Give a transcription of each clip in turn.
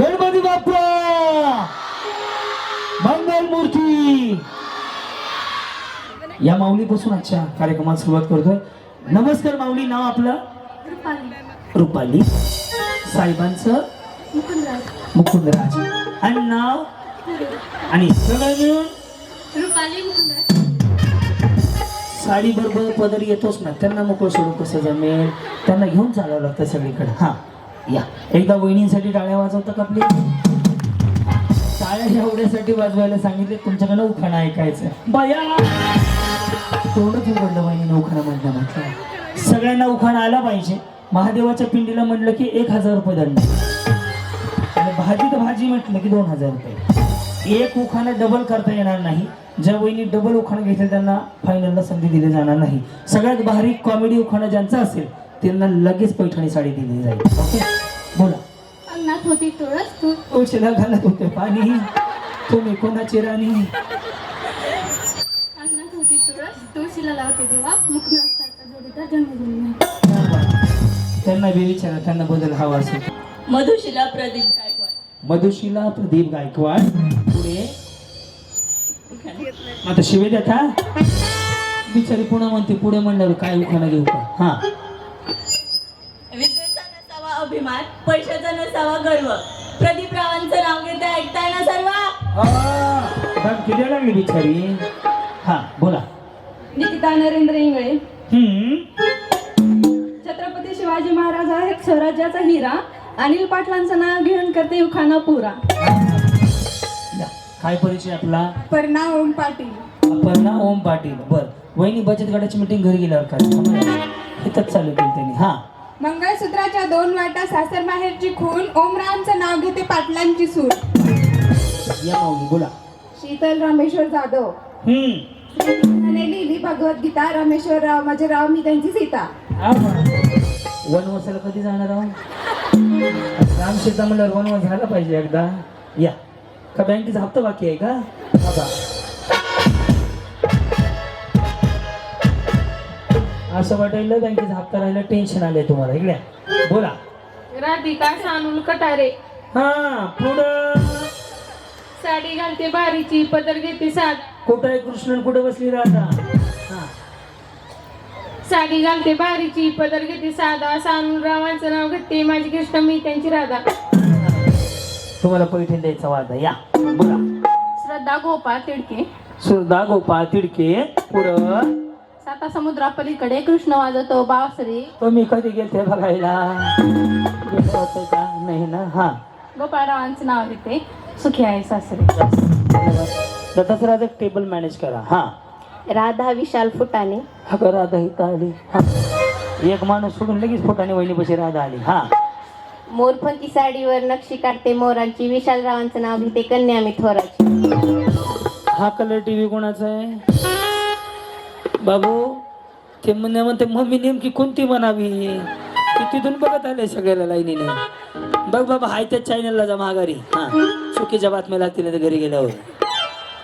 गणपती बाप्पा! मंगल मूर्ती! या माऊलीपासून आजच्या कार्यक्रमात सुरुवात करतोय. नमस्कार माऊली नाव आपलं? रुपाली. साहेबांचं? मुकुंदराज. आणि नाव? आणि सगळं मिळून? साडी बरोबर पदर येतोच ना. त्यांना मोकळं सोडून कसं जमेल? त्यांना घेऊन चालावं लागतं सगळीकडे. हा. या. एकदा वहिनींसाठी टाळ्या वाजवता का आपली? टाळ्या एवढ्यासाठी वाजवायला सांगितले तुमच्याकडे उखाणा ऐकायचं. बया! तेवढंच उघडलं वहिनीनं उखाणा म्हटलं म्हटलं. सगळ्यांना उखाणा आला पाहिजे. महादेवाच्या पिंडीला म्हटलं की एक हजार रुपये दंड. आणि भाजी तर भाजी म्हटलं की दोन हजार रुपये. एक उखाणा डबल करता येणार नाही. ज्या वहिनी डबल उखाणं घेतले त्यांना फायनलला संधी दिली जाणार नाही. सगळ्यात भारी कॉमेडी उखाणा ज्यांचा असेल त्यांना लगेच पैठणी साडी दिली जाईल. ओके? बोला. अंगणात होती तुळस तू. तुळशीला घालत होते पाणी. तुम्ही कोणाची राणी? अंगणात होती तुळस. तुळशीला लावते देवा मुखनासारखा जोडीदार जन्मभूमी त्यांना बी विचारा त्यांना बदल हवा असेल. मधुशिला प्रदीप गायकवाड. मधुशिला प्रदीप गायकवाड. पुढे. आता शिवे देत. बिचारी पुन्हा म्हणते पुढे म्हणल्यावर काय उखाणा घेऊ का? हा. विद्येचा नसावा अभिमान पैशाचा नसावा गर्व. प्रदीप रावांचं नाव घेते ऐकताय ना सर्व? लागली बिचारी? हा बोला. निकिता नरेंद्र इंगळे. छत्रपती शिवाजी महाराज एक स्वराज्याचा हिरा. अनिल पाटलांचं नाव घेऊन करते उखाणा पुरा. या. काय परिचय आपला? परिणा ओम पाटील. अपर्णा ओम पाटील बर. वहिनी बचत गटाची मिटिंग घरी गेल्यावर काय? इथंच चालू केली त्यांनी. हा. मंगळसूत्राच्या दोन वाटा सासर माहेरची खून. ओमरावांचं नाव घेते पाटलांची सूट. या माऊली बोला. शीतल रामेश्वर जाधव. हम्म. लिहिली भगवद्गीता रामेश्वर राव माझे राव मी त्यांची सीता. वनवासाला कधी जाणार आहो? राम सीता म्हणल्यावर वनवास झाला पाहिजे एकदा. या. का बँकेचा हप्ता बाकी आहे का? असं वाटायला बँकेचा हप्ता राहिला टेन्शन आलंय तुम्हाला. इकड्या बोला. राधिका सानूल कटारे. हा पुढं. साडी घालते बारीची पदर घेते सात. कुठं आहे कृष्णन कुठं बसली हा. साडी घालते बारीची पदर घेते साधा. सानूल रावांचं नाव घेते माझी कृष्ण मी त्यांची राधा. तुम्हाला पैठण द्यायचा वादा. या. बोला. श्रद्धा गोपाळ तिडके. सुरदा गोपाळ तिडके. पुढं. साता समुद्रापलीकडे कृष्ण वाजवतो बासरी. तुम्ही कधी गेलते बघायला? गेले होते का? नाही ना? हा. गोपाळरावांचं नाव घेते सुखी आहे सासरे. दत्तात्रयाचं टेबल मॅनेज करा. हा. राधा विशाल फुटाणे. हा का राधा इथं आली. हा. एक माणूस सोडून लगेच फोटाने वहिनी पशी राधा आली. हा. मोरफंती साडीवर नक्षी काढते मोरांची. विशाल रावांचं नाव घेते कन्या मी थोराची. हा कलर टीव्ही कोणाचा आहे? बाबू ते म्हणणे म्हणते मम्मी नेमकी कोणती म्हणावी? ते तिथून बघत आले सगळ्याला लाईनीने. बघ बाबा हाय त्या चॅनलला जा माघारी. हा चुकीच्या बातम्या लागतील ना घरी गेल्यावर.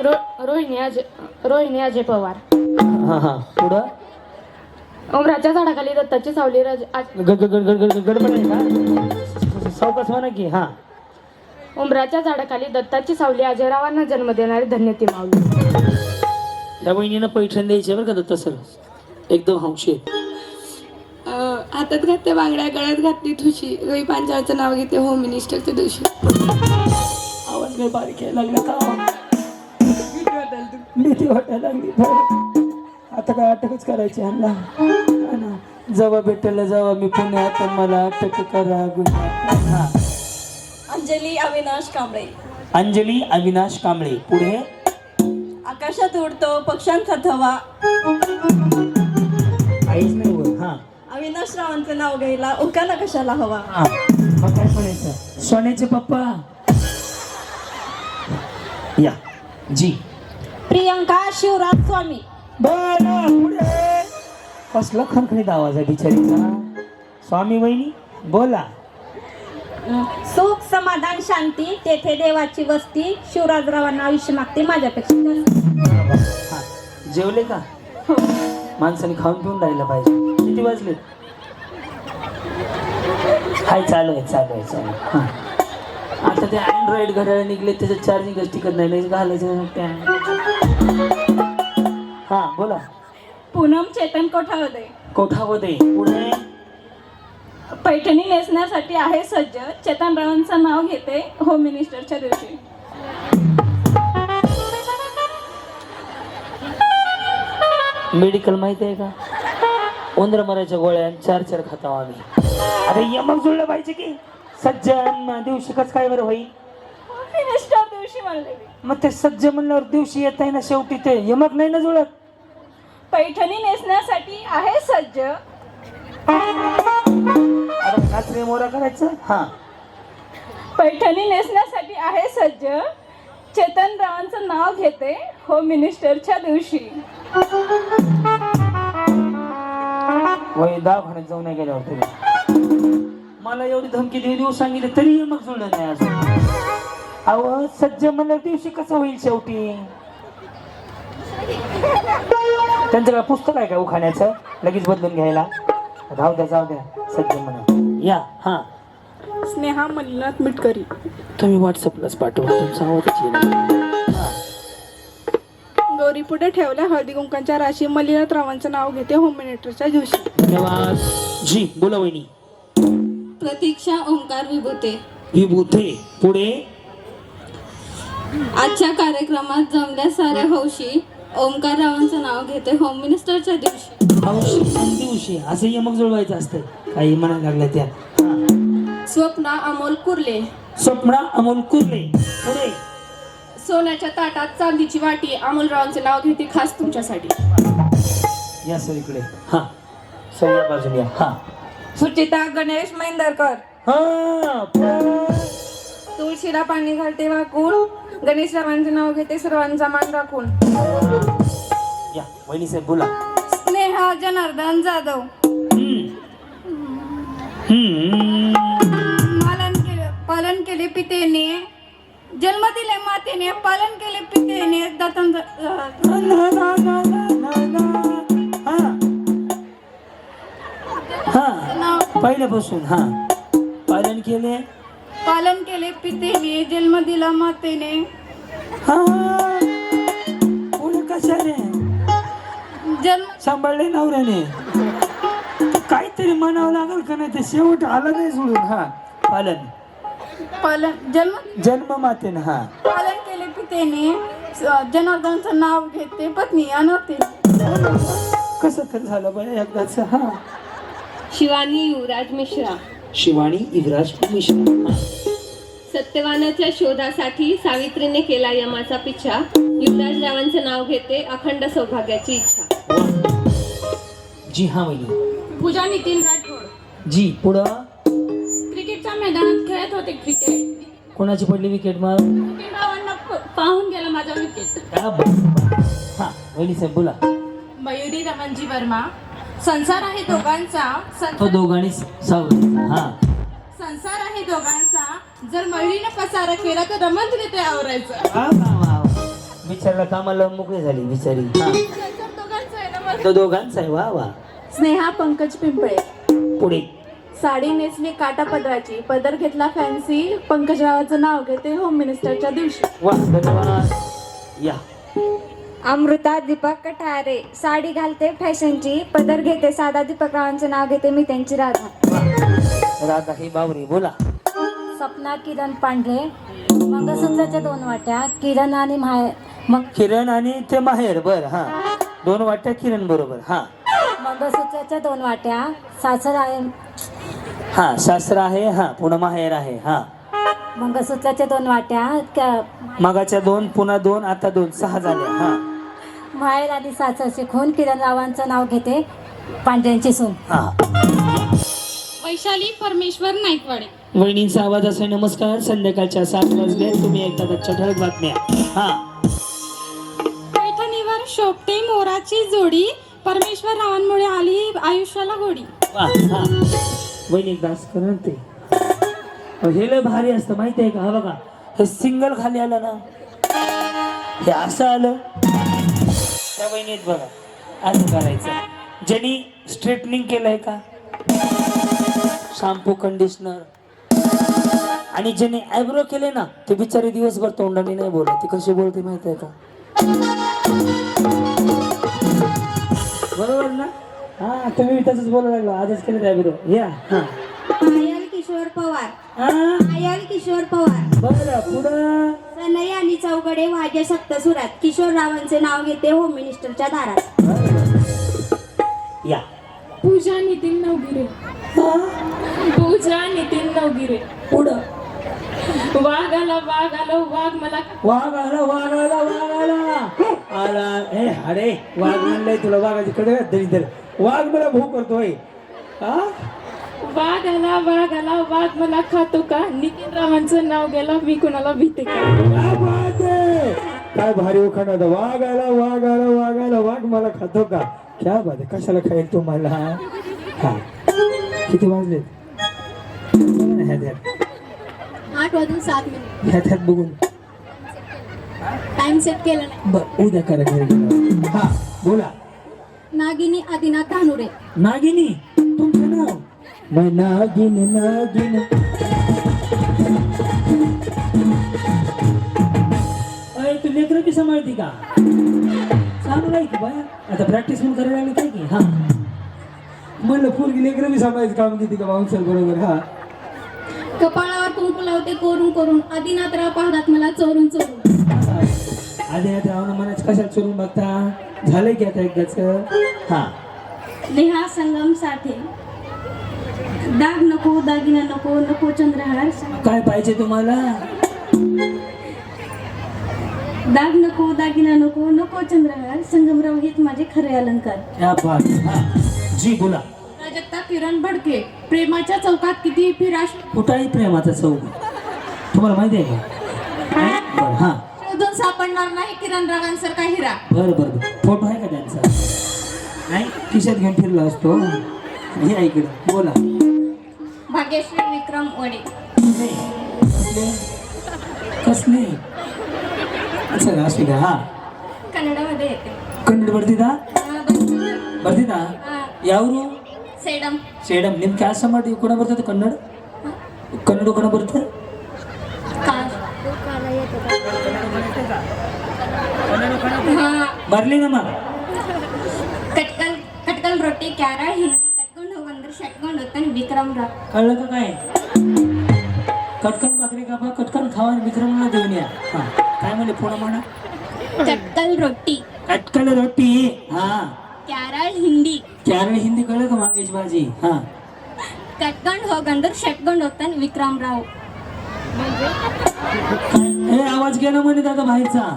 रो रोहिणी अजय रोहिणी अजय पवार. हा हा. पुढं? उमराच्या झाडाखाली दत्ताची सावली राज आज- गड गड गड गड गडबड आहे का? सावकाश म्हणा की हा. उमराच्या झाडाखाली दत्ताची सावली अजयरावांना जन्म देणारी धन्य ती माऊली. त्या बहिणीनं पैठण द्यायची बरं का दत्त सर? एकदम हौशी आहे. हातात घातल्या बांगड्या गळ्यात घातली ठुशी. रोई पांचाळचं नाव घेते होम मिनिस्टरच्या दिवशी. आवाज काय बारीक यायला लागला का भीती वाटायला लागली. आता काय अटकच करायची ह्यांना ना. जेव्हा भेटायला जावा मी पुण्यात मला अटक करा गुन्हा. हा. अंजली अविनाश कांबळे. अंजली अविनाश कांबळे. पुढे? आकाशात उडतो पक्ष्यांचा थवा. आईच नाही बोल हा. अविनाश रावांचं नाव घ्यायला उकाला कशाला हवा? हा. मग काय म्हणायचं सोन्याचे पप्पा. या. जी. प्रियंका शिवराज स्वामी. बरं, पुढे. कसला खणखणीत आवाज आहे बिचारीचा. स्वामी वहिनी बोला. सुख समाधान शांती तेथे देवाची वस्ती शिवराजरावांना आयुष्य मागते माझ्यापेक्षा. हा. जेवले का? माणसाने खाऊन पिऊन राहिलं पाहिजे. किती वाजले? हाय चालू आहे चालू आहे चालू. हा. आता ते अँड्रॉइड घड्याळ निघले त्याचं चार्जिंगच टिकत नाही लयच घालायचं हा बोला. पूनम चेतन कोठावदे. कोठावदे. पुढे पैठणी नेसण्यासाठी आहे सज्ज. चेतन रावांचं नाव घेते होम मिनिस्टरच्या दिवशी. मेडिकल माहिती आहे का? उंदर मराच्या गोळ्या आणि चार चार खाताव आम्ही. अरे यमक जुळलं पाहिजे की. सज्जन दिवशी कच काय बरं होईल? मिनिस्टर दिवशी म्हणले मी. मग ते सज्ज म्हणल्यावर दिवशी येत आहे ना शेवटी ते. यमक नाही ना जुळत. पैठणी नेसण्यासाठी आहे सज्ज. मोरा करायचं. हा. पैठणी नेसण्यासाठी आहे सज्ज. चेतन रावांचं नाव घेते. होम मिनिस्टरच्या दिवशी. वय दवाखान्यात जाऊन नाही गेल्यावर मला एवढी धमकी देऊ देऊ सांगितली तरी यमक जुळलं नाही अजून. अहो सज्ज म्हणल्यावर दिवशी कसं होईल शेवटी? त्यांचं पुस्तक आहे का उखाण्याचं? लगेच बदलून घ्यायला. राहू द्या जाऊ द्या सज्ज म्हणा. या हा. स्नेहा मल्लीनाथ मिटकरी. तुम्ही व्हॉट्सअपलाच पाठवा तुमचा आवाजच येईल गौरी पुढे ठेवल्या हळदी कुंकांच्या राशी मल्लीनाथ रावांचं नाव घेते होम मिनिस्टरच्या दिवशी धन्यवाद. जी बोला वहिनी. प्रतीक्षा ओंकार विभूते. विभूते पुढे? आजच्या कार्यक्रमात जमल्या साऱ्या हौशी ओंकार रावांचं नाव घेते होम मिनिस्टरच्या दिवशी. हौशी आणि दिवशी असं यमक जुळवायचं असतं काही म्हणायला लागल्या त्या. हा. स्वप्ना अमोल कुर्ले. स्वप्ना अमोल कुर्ले. पुढे. सोन्याच्या ताटात चांदीची वाटी. अमोल रावांचं नाव घेते खास तुमच्यासाठी. या सर इकडे. हा. सर या या. हा. सुचिता गणेश मैंदरकर. हा. पुढे. तुळशीला पाणी घालते वाकून गणेश रावांचे नाव घेते सर्वांचा मान राखून. या. वहिनी साहेब बोला. स्नेहा जनार्दन जाधव. पालन केले पालन केले पितेने. जन्म दिले मातेने पालन केले पितेने. दत्तन. हा. हा. पहिल्यापासून हा. पालन केले. पालन केले पितेने. जन्म दिला मातेने. हा. पुढे कशाने? जन्म सांभाळले नवऱ्याने. काहीतरी म्हणावं लागेल का नाही ते शेवट आलं नाही सोडून हा. पालन. पालन जन्म? जन्म मातेन हा. पालन केले पितेने जनार्दनचं नाव घेते पत्नी अनवते कसं तर झालं बाय एकदाच हा. शिवानी युवराज मिश्रा. शिवानी इवराज मिश्रा. सत्यवानाच्या शोधासाठी सावित्रीने केला यमाचा पिछा. युवराज रावांचं नाव घेते अखंड सौभाग्याची इच्छा. जी हा वहिनी पूजा नितीन राठोड। जी पुढं? क्रिकेटच्या मैदानात खेळत होते क्रिकेट कोणाची पडली विकेट मग पाहून गेलं माझा विकेट हा. हा वहिनी साहेब बोला. मयुरी रमणजी वर्मा. संसार आहे दोघांचा. सं- तो दोघांनी हा. संसार आहे दोघांचा. जर मयुरीनं पसारा केला तर रमण तिने ते आवरायचं वा, वा, वा, वा. बिचारला कामाला मोकळी झाली बिचारी. तो दोघांचा आहे. वा वा. स्नेहा पंकज पिंपळे. पुढे. साडी नेसली काटा पदराची. पदर घेतला फॅन्सी. पंकजरावाचं नाव घेते होम मिनिस्टरच्या दिवशी. वा धन्यवाद. या. अमृता दीपक कठारे. साडी घालते फॅशनची. पदर घेते साधा दीपक रावांचं नाव घेते मी त्यांची राधा. राधा ही बावरी बोला. सपना किरण पांढरे. मंगळसूत्राच्या दोन वाट्या किरण आणि माहे मग किरण आणि ते माहेर बर हा. दोन वाट्या किरण बरोबर हा. मंगळसूत्राच्या दोन वाट्या सासर आहे. हा सासरा आहे हा पुन्हा माहेर आहे हा. मंगळसूत्राच्या दोन वाट्या क- मगाच्या दोन पुन्हा दोन आता दोन सहा झाल्या हा. माहेर आणि सासरचे खून किरण रावांचं नाव घेते पांढऱ्यांची सून. हा. वैशाली परमेश्वर नाईकवाडे. वहिनींचा आवाज असे नमस्कार संध्याकाळच्या सात वाजले तुम्ही आजच्या ठळक बातम्या. हा. शोभते मोराची जोडी. परमेश्वर रावांमुळे आली आयुष्याला गोडी वा दास करते ते. हे लय भारी असतं माहिती आहे का? हा बघा हे सिंगल खाली आलं ना हे असं आलं. त्या वहिनीत बघा असं करायचं. ज्यांनी स्ट्रेटनिंग केलंय का? Shampoo conditioner. आणि ज्याने आयब्रो केले ना ते बिचारे दिवसभर तोंडाने नाही बोलत. ती कशी बोलते माहीत आहे का? बरोबर ना? हा तुम्ही तसंच बोलायला लागलो. आजच केलं ॲब्रो या. हा. पायल किशोर पवार. हा, पायल किशोर पवार. बरं पुढं? सनई आणि चौकडे वाजे सप्तसुरात किशोर रावांचे नाव घेते होम मिनिस्टरच्या दारात. या. पूजा नितीन नवगिरे. पूजा नितीन नवगिरे. पुढं? वाघ आला वाघ आला वाघ मला वाघ आला वाघ आला वाघ आला आला ए अरे वाघ म्हणलंय तुला वाघाची कडे तरी तर. वाघ मला भू करतोय. हा वाघ आला वाघ आला वाघ मला खातो का? नितीन रावांचं नाव गेला मी कुणाला भीते का? क्या बात आहे काय भारी उखाण होता. वाघ आला वाघ आला वाघ आला वाघ मला खातो का? क्या बात आहे कशाला खाईल तो मला? हा. किती वाजले? ह्यात ह्यात. आठ वाजून सात मिनिट. ह्यात ह्यात बघून. टाइम सेट केला नाही. बर उद्या करा घरी. गेल्यावर. हा बोला. नागिनी आदिनाथ धानुरे नागिनी तुमचं नाव? मैं नागिन नागिन. तू लेकरं बी सांभाळती का? चांगलं आहे की बाया आता प्रॅक्टिस पण करायला लागली काय की? हा. म्हणलं पोरगी लेकरं बी सांभाळायचं काम देते का बाउन्सर बरोबर? हा. कपाळावर कुंकू लावते कोरून करून. आदिनाथराव पाहतात मला चोरून चोरून. आधी आता रावण मनाच कशाला चोरून बघता? झालंय की आता एकदाच? हा. नेहा संगम साठे दाग नको दागिना नको नको चंद्रहार काय पाहिजे तुम्हाला? दाग नको दागिना नको नको चंद्रहार संगमराव हेच माझे खरे अलंकार. क्या बात हा. जी बोला. प्राजक्ता किरण भडके प्रेमाच्या चौकात किती फिराश कुठाही प्रेमाचा चौक. तुम्हाला माहिती आहे का? बरं हा. सापडणार नाही किरण रावांसारखा हिरा बरं बरं बरं फोटो आहे का त्यांचा नाही खिशात घेऊन फिरला असतो हे इकडे बोला भाग्यश्री विक्रम वडे कसले कसले अच्छा असू द्या हा कन्नडमध्ये येते कन्नड ಬರ್ತಿದಾ ಬರ್ತಿದಾ ಯಾವರು ಸೇಡಂ ಸೇಡಮ್ ನಿಮ್ ಕ್ಯಾಸ ಮಾಡಿ ಕೂಡ ಬರ್ತದೆ ಕನ್ನಡ ಕನ್ನಡ ಕೂಡ ಬರ್ತದೆ भरली ना मग? कटकल कटकल रोटी क्यारा हिंदी कटकोंड वंदर षटकोंड होतं विक्रम कळलं का काय? कटकन भाकरी का बा? कटकन खावा विक्रमला देऊन या. काय म्हणले पुढं म्हणा. कटकल रोटी. कटकल रोटी. हा. क्यारा हिंदी. क्यारा हिंदी कळलं का मागेश बाजी? हा. कटकंड हो गंदर षटकोंड होतं विक्रमराव हे आवाज केला म्हणे दादा भाईचा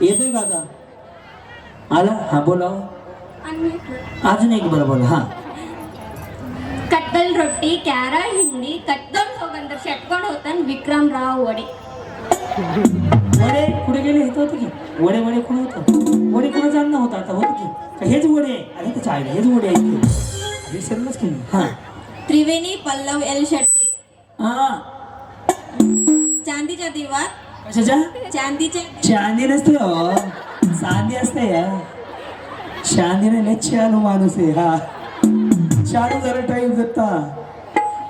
येतोय का आता? आला? हा बोला हो. अजून एक बरं बोला हा. कत्तल रोटी कॅरा हिंदी कत्तल सोगंदर षटकोण होतं विक्रमराव वडे. वडे? कुठे गेले? हे होतं की. वडे वडे कोण होतं? वडे कोणाचं अन्न होतं आता? होतं की. हेच वडे? अरे त्याच्या आईला हेच वडे आहेत विसरलंच की हा. त्रिवेणी पल्लव एल शेट्टे. हा. चांदीच्या दिवात. कशाच्या? चांदीच्या चांदी नसते हो. चांदी असते या. चांदीने लय चालू माणूस आहे हा. चालू जरा टाईम जगता.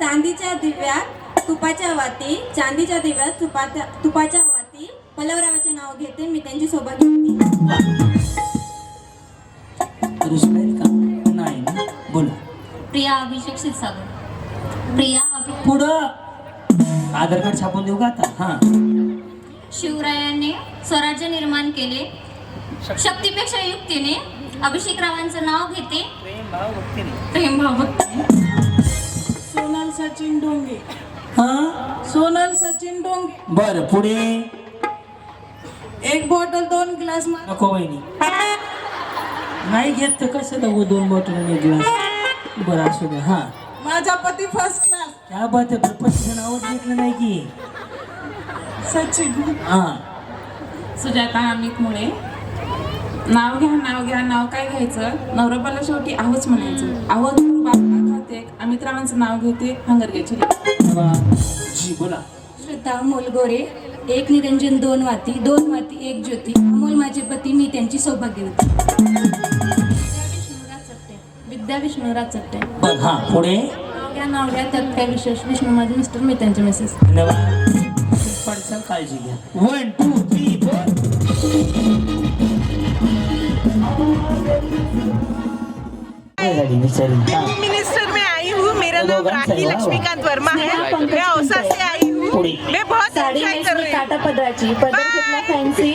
चांदीच्या दिव्यात तुपाच्या वाती चांदीच्या दिव्यात तुपाच्या तुपाच्या वाती. पल्लवरावाचे नाव घेते मी त्यांची सोबत घेते का? नाही ना. बोला. प्रिया अभिषेक क्षीरसागर प्रिया अभि पुढं. आधार कार्ड छापून देऊ का आता? हा. शिवरायाने स्वराज्य निर्माण केले. शक्तीपेक्षा युक्तीने अभिषेक रावांचं नाव घेते. प्रेम भाव भक्तीने. सोनल सचिन डोंगे. हा? सोनल सचिन डोंगे. बर पुढे? एक बॉटल दोन ग्लास नको वहिनी. नाही घेत तर कसं दोन बॉटल आणि एक ग्लास? बरं असू द्या हा. माझा पती फर्स्ट त्या बात आहे पतीचं नावच घेतलं नाही की सचिन हा। सुजाता अमित मुळे नाव घ्या नाव घ्या नाव काय घ्यायचं? नवरबाला शेवटी आहोच म्हणायचं. आहो बाबा खाते. अमित्रावांचं नाव घेते हंगरग्याची वा. जी बोला. श्रद्धा मोलगोरे एक निरंजन दोन वाती. दोन वाती एक ज्योती. अमोल माझे पती मी त्यांची सौभाग्यवती विद्या विष्णुराज चट्टे विद्या विष्णुराज चट्टे हा पुढे. घ्या नाव घ्या त्यात काय विशेष विष्णू माझे मिस्टर मी त्यांचे मेसेज धन्यवाद. पडसाल काळजी घ्या. One two three four. Minister में आई हूँ. मेरा नाम राखी लक्ष्मीकांत वर्मा है. मैं औसा से आई हूँ. मैं बहुत हूँ. काटा पदराची पदर घेतला फॅन्सी